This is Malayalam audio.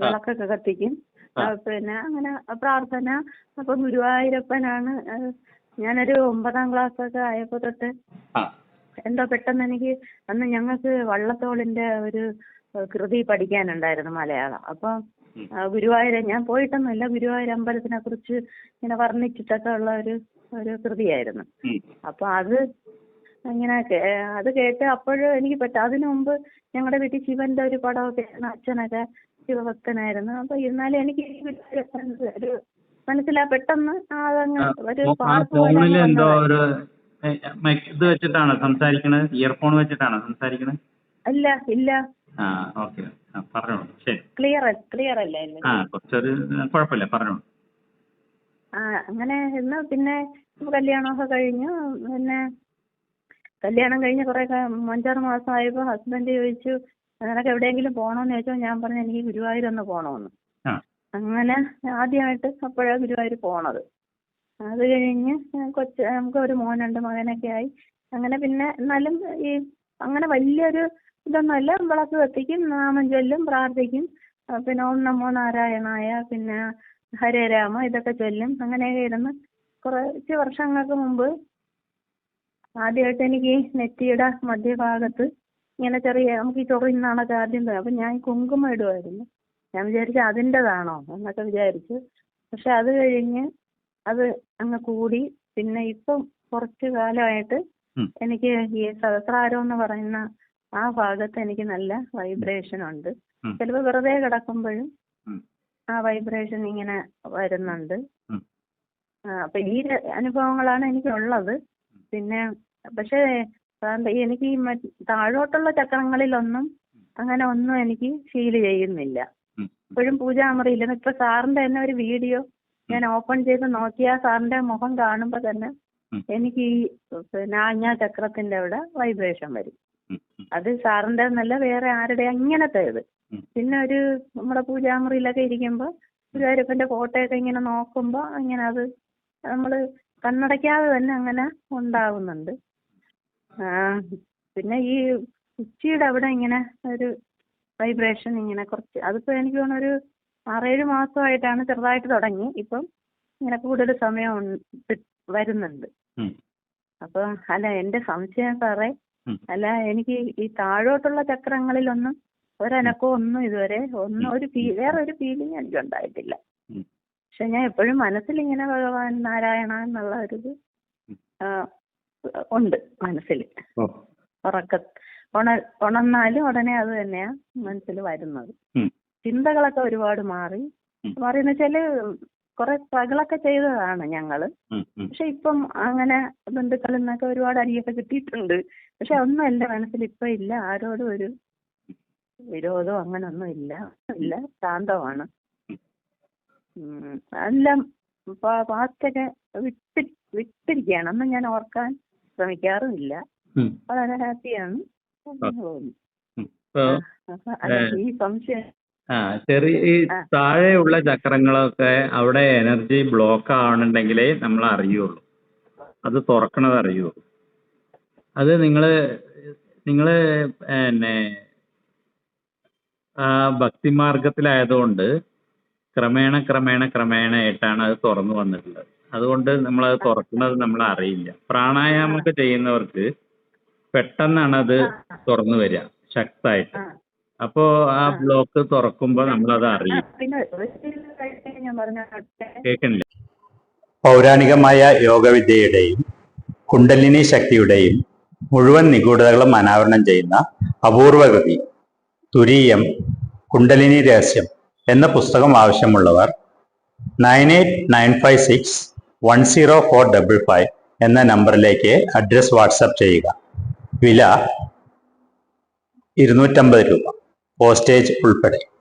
വിളക്കൊക്കെ കത്തിക്കും പിന്നെ അങ്ങനെ പ്രാർത്ഥന. അപ്പൊ ഗുരുവായൂരപ്പനാണ് ഞാനൊരു ഒമ്പതാം ക്ലാസ് ഒക്കെ ആയപ്പോ തൊട്ട് എന്തോ പെട്ടെന്ന് എനിക്ക് അന്ന് ഞങ്ങൾക്ക് വള്ളത്തോളിന്റെ ഒരു കൃതി പഠിക്കാനുണ്ടായിരുന്നു മലയാളം. അപ്പൊ. ഗുരുവായൂർ ഞാൻ പോയിട്ടൊന്നുമില്ല. ഗുരുവായൂർ അമ്പലത്തിനെ കുറിച്ച് ഇങ്ങനെ വർണിച്ചിട്ടൊക്കെ ഉള്ള ഒരു ഒരു കൃതിയായിരുന്നു. അപ്പൊ അത് ഇങ്ങനെ അത് കേട്ട് അപ്പോഴും എനിക്ക് പറ്റും. അതിനു മുമ്പ് ഞങ്ങളുടെ വീട്ടിൽ ശിവന്റെ ഒരു പടമൊക്കെ അച്ഛനൊക്കെ ശിവഭക്തനായിരുന്നു അപ്പൊ ഇരുന്നാലും എനിക്ക് ഒരു മനസ്സിലാ പെട്ടെന്ന് അതങ്ങ് ഒരു മോ- പോലെ. ഒരു ഇത് വെച്ചിട്ടാണ് സംസാരിക്കണത്? ഇയർഫോൺ വെച്ചിട്ടാണ് സംസാരിക്കണത്? അല്ല ഇല്ല. ആ ഓക്കെ. ആ പറഞ്ഞോളൂ. ശരി. ക്ലിയർ ക്ലിയർ അല്ലേ? ആ കുറച്ചൊരു കുഴപ്പമില്ല പറഞ്ഞോളൂ. ആ അങ്ങനെ ഇന്ന് പിന്നെ കല്യാണമൊക്കെ കഴിഞ്ഞു. പിന്നെ കല്യാണം കഴിഞ്ഞ് കുറെ അഞ്ചാറ് മാസം ആയപ്പോൾ ഹസ്ബൻഡ് ചോദിച്ചു നിനക്ക് എവിടെയെങ്കിലും പോണോന്ന് ചോദിച്ചപ്പോ ഞാൻ പറഞ്ഞു എനിക്ക് ഗുരുവായൂർ ഒന്ന് പോണോന്ന് അങ്ങനെ ആദ്യമായിട്ട് അപ്പോഴാണ് ഗുരുവായൂർ പോണത്. അത് കഴിഞ്ഞ് കൊച്ച് നമുക്ക് ഒരു മോനുണ്ട് മകനൊക്കെ ആയി. അങ്ങനെ പിന്നെ എന്നാലും ഈ അങ്ങനെ വലിയൊരു ഇതൊന്നുമല്ല. വിളക്ക് കത്തിക്കും നാമം ചൊല്ലും പ്രാർത്ഥിക്കും. പിന്നെ ഓം നമോ നാരായണായ പിന്നെ ഹരേ രാമ ഇതൊക്കെ ചൊല്ലും. അങ്ങനെയൊക്കെ ഇരുന്ന് കുറച്ച് വർഷങ്ങൾക്ക് മുമ്പ് ആദ്യമായിട്ട് എനിക്ക് നെറ്റിയുടെ മധ്യഭാഗത്ത് ഇങ്ങനെ ചെറിയ നമുക്ക് ഈ ചൊറിയുന്നാണൊക്കെ ആദ്യം. അപ്പം ഞാൻ കുങ്കുമം ഇടുമായിരുന്നു ഞാൻ വിചാരിച്ചു അതിന്റെതാണോ എന്നൊക്കെ വിചാരിച്ചു. പക്ഷെ അത് കഴിഞ്ഞ് അത് അങ്ങ് കൂടി. പിന്നെ ഇപ്പം കുറച്ച് കാലമായിട്ട് എനിക്ക് ഈ സഹസ്രാരം എന്ന് പറയുന്ന ആ ഭാഗത്ത് എനിക്ക് നല്ല വൈബ്രേഷൻ ഉണ്ട്. ചിലപ്പോൾ വെറുതെ കിടക്കുമ്പോഴും ആ വൈബ്രേഷൻ ഇങ്ങനെ വരുന്നുണ്ട്. അപ്പോൾ അപ്പൊ ഈ അനുഭവങ്ങളാണ് എനിക്കുള്ളത്. പിന്നെ പക്ഷേ ഈ എനിക്ക് ഈ താഴോട്ടുള്ള ചക്രങ്ങളിലൊന്നും അങ്ങനെ ഒന്നും എനിക്ക് ഫീൽ ചെയ്യുന്നില്ല. ഇപ്പോഴും പൂജാമുറിയില്ല ഇപ്പൊ സാറിന്റെ തന്നെ ഒരു വീഡിയോ ഞാൻ ഓപ്പൺ ചെയ്ത് നോക്കിയാൽ സാറിന്റെ മുഖം കാണുമ്പോ തന്നെ എനിക്ക് ഈ പിന്നെ ആജ്ഞാ ചക്രത്തിന്റെ അവിടെ വൈബ്രേഷൻ വരും. അത് സാറിന്റെ എന്നല്ല വേറെ ആരുടെ അങ്ങനത്തെ ഇത്. പിന്നെ ഒരു നമ്മുടെ പൂജാമുറിയിലൊക്കെ ഇരിക്കുമ്പോ ഗുരുവായൂരപ്പന്റെ ഫോട്ടോയൊക്കെ ഇങ്ങനെ നോക്കുമ്പോ ഇങ്ങനെ അത് നമ്മൾ കണ്ണടയ്ക്കാതെ തന്നെ അങ്ങനെ ഉണ്ടാവുന്നുണ്ട്. പിന്നെ ഈ ഉച്ചിയുടെ അവിടെ ഇങ്ങനെ ഒരു വൈബ്രേഷൻ ഇങ്ങനെ കുറച്ച്. അതിപ്പോ എനിക്ക് തോന്നുന്നു ഒരു ആറേഴ് മാസമായിട്ടാണ് ചെറുതായിട്ട് തുടങ്ങി. ഇപ്പം ഇങ്ങനെ കൂടുതൽ സമയം വരുന്നുണ്ട്. അപ്പോൾ അപ്പൊ അല്ല എന്റെ സംശയം സാറേ അല്ല എനിക്ക് ഈ താഴോട്ടുള്ള ചക്രങ്ങളിലൊന്നും ഒരനക്കവും ഒന്നും ഇതുവരെ ഒന്നും ഒരു ഫീ വേറെ ഒരു ഫീലിംഗ് എനിക്ക് ഉണ്ടായിട്ടില്ല. പക്ഷെ ഞാൻ എപ്പോഴും മനസ്സിൽ ഇങ്ങനെ ഭഗവാൻ നാരായണ എന്നുള്ള ഒരു ഉണ്ട് മനസ്സിൽ. ഉറക്ക ഉണ ഉണർന്നാലും ഉടനെ അത് തന്നെയാ മനസ്സിൽ വരുന്നത്. ചിന്തകളൊക്കെ ഒരുപാട് മാറി. മാറിയെന്ന് വെച്ചാൽ കുറെ സ്ട്രഗിളൊക്കെ ചെയ്തതാണ് ഞങ്ങൾ. പക്ഷെ ഇപ്പം അങ്ങനെ ബന്ധുക്കളിൽ നിന്നൊക്കെ ഒരുപാട് അരിയൊക്കെ കിട്ടിയിട്ടുണ്ട്. പക്ഷെ ഒന്നും എന്റെ മനസ്സിൽ ഇപ്പൊ ഇല്ല. ആരോടും ഒരു വിരോധവും അങ്ങനെ ഒന്നും ഇല്ല. ഇല്ല ശാന്തമാണ്. എല്ലാം പാസ്റ്റൊക്കെ വിട്ടി വിട്ടിരിക്കുകയാണ്. ഒന്നും ഞാൻ ഓർക്കാൻ ശ്രമിക്കാറുമില്ല. വളരെ ഹാപ്പിയാണ്. ഈ സംശയം. ആ ചെറിയ ഈ താഴെയുള്ള ചക്രങ്ങളൊക്കെ അവിടെ എനർജി ബ്ലോക്ക് ആവണുണ്ടെങ്കിലേ നമ്മൾ അറിയുള്ളൂ അത് തുറക്കണത് അറിയുള്ളൂ. അത് നിങ്ങൾ നിങ്ങൾ പിന്നെ ആ ഭക്തിമാർഗത്തിലായതുകൊണ്ട് ക്രമേണ ക്രമേണ ക്രമേണയായിട്ടാണ് അത് തുറന്നു വന്നിട്ടുള്ളത്. അതുകൊണ്ട് നമ്മളത് തുറക്കുന്നത് നമ്മൾ അറിയില്ല. പ്രാണായാമമൊക്കെ ചെയ്യുന്നവർക്ക് പെട്ടെന്നാണ് അത് തുറന്നു വരിക ശക്തമായിട്ട്. അപ്പോ ആ ബ്ലോക്ക് തുറക്കുമ്പോൾ നമ്മളത് അറിയും. കേൾക്കണില്ല പൗരാണികമായ യോഗവിദ്യയുടെയും കുണ്ടലിനി ശക്തിയുടെയും മുഴുവൻ നിഗൂഢതകളും അനാവരണം ചെയ്യുന്ന അപൂർവഗതി തുരീയം കുണ്ടലിനി രഹസ്യം എന്ന പുസ്തകം ആവശ്യമുള്ളവർ nine eight nine five six one zero four double five എന്ന നമ്പറിലേക്ക് അഡ്രസ് വാട്സപ്പ് ചെയ്യുക. വില ഇരുന്നൂറ്റമ്പത് രൂപ. പോസ്റ്റേജ് ഉൾപ്പെടെ.